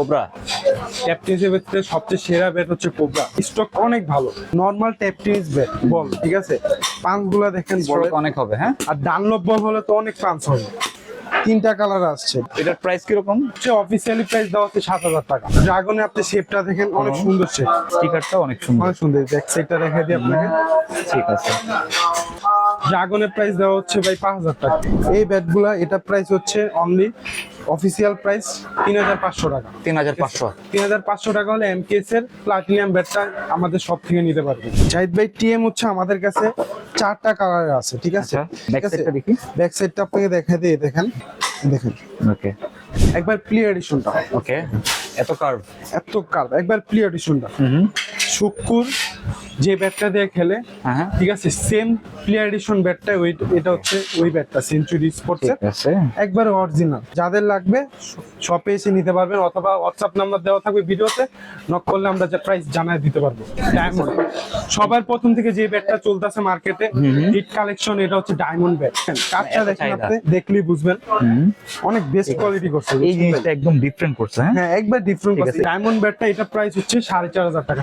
Cobra? Tap টেনিসের সবচেয়ে সেরা bat হচ্ছে কোবরা। স্টক অনেক ভালো। Normal tap tennis bat ball ঠিক আছে? পাঞ্চগুলা দেখেন বল অনেক হবে হ্যাঁ? আর ডানলপ বল হলে তো অনেক পাঞ্চ হবে। তিনটা কালার আসছে। এটার প্রাইস কীরকম? হচ্ছে অফিসিয়ালি প্রাইস দেওয়া হচ্ছে সাত হাজার টাকা। ড্রাগনে আপনি শেপটা দেখেন অনেক সুন্দর শেপ স্টিকারটা অনেক সুন্দর। অনেক সুন্দর। ব্যাক সাইডটা দেখা দিই আপনাকে। ঠিক আছে। ড্রাগনের প্রাইস দেওয়া হচ্ছে ভাই পাঁচ হাজার টাকা। এই ব্যাটগুলা এটা প্রাইস হচ্ছে অনলি অফিসিয়াল প্রাইস তিন হাজার পাঁচশো টাকা। তিন হাজার পাঁচশো। তিন হাজার পাঁচশো টাকা হলে এমকেএস এর প্লাটিনিয়াম ব্যাটটা আমাদের সব থেকে নিতে পারবে। জাহিদ ভাই টিএম হচ্ছে আমাদের কাছে চারটা কালারের আছে ঠিক আছে? আচ্ছা, back side টা দেখি। ব্যাক সাইডটা আপনাকে দেখা দিয়ে দেখেন দেখেন। ওকে একবার প্লে এডিশনটা ওকে এত কার্ভ এত কাল একবার প্লে এডিশনটা হুম। শুক্কুর যে ব্যাটটা দিয়ে খেলে হ্যাঁ হ্যাঁ। ঠিক আছে সেম প্লে এডিশন ব্যাটটা ওই এটা হচ্ছে ওই ব্যাটটা সেঞ্চুরি স্পোর্টসের একবার অরিজিনাল যাদের লাগবে শপে এসে নিতে পারবেন অথবা হোয়াটসঅ্যাপ নাম্বার দেওয়া থাকবে ভিডিওতে নক করলে আমরা যে প্রাইস জানায় দিতে পারব। ডায়মন্ড সবার প্রথম থেকে যে ব্যাটটা চলতেছে মার্কেটে হিট কালেকশন এটা হচ্ছে ডায়মন্ড ব্যাট এত দেখেন আপনি দেখলেই বুঝবেন। অনেক বেস্ট কোয়ালিটি করছে এই জিনিসটা একদম ডিফারেন্ট করছে হ্যাঁ? হ্যাঁ একবার ডিফারেন্ট করছে। ডায়মন্ড ব্যাটটা এটা প্রাইস হচ্ছে সাড়ে চার হাজার টাকা।